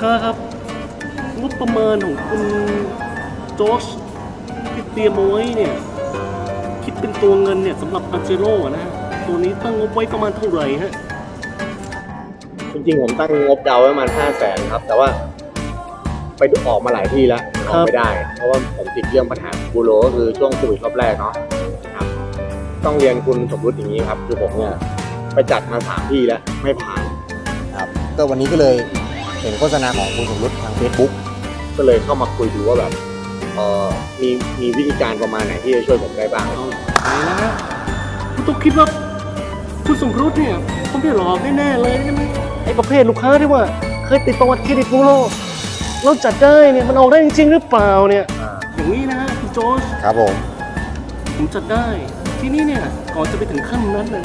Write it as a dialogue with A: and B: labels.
A: ค้าครับงบประมาณของคุณโจชที่เตรียมเอาไว้เนี่ย คิดเป็นตัวเงินเนี่ยสำหรับอันเจโร่นะฮะตัวนี้ตั้งงบไว้ประมาณเท่าไหร่ฮะ
B: จริงๆผมตั้งงบดาวไว้ประมาณห้าแสนครับ แต่ว่า ไปดูออกมาหลายที่แล้วออกไม่ได้ เพราะว่าผมติดเรื่องปัญหาบูโรก็คือช่วงโควิดรอบแรกเนาะครับ ต้องเรียนคุณสมรุติอย่างนี้ครับ คือผมเนี่ยไปจัดมาสามที่แล้วไม่ผ่าน
C: ครับก็วันนี้ก็เลย เห็นโฆษณาของคุณสมรุติทาง Facebook
B: ก็เลยเข้ามาคุยดูว่าแบบเออมีมีวิธีการประมาณไหนที่จะช่วยผมได้บ้าง
A: เอาไปแล้วฮะคุณต้องคิดว่าคุณสมรุตเนี่ยต้องไปหลอกแน่ๆเลยใช่ไหมไอ้ประเภทลูกค้าที่ว่า เคยติดประวัติเครดิตบูโรเราจัดได้เนี่ยมันออกได้จริงๆหรือเปล่าเนี่ยอย่างนี้นะฮะคุณโจช
C: ครับผม
A: ผมจัดได้ ทีนี้เนี่ยก่อนจะไปถึงขั้นนั้นเลย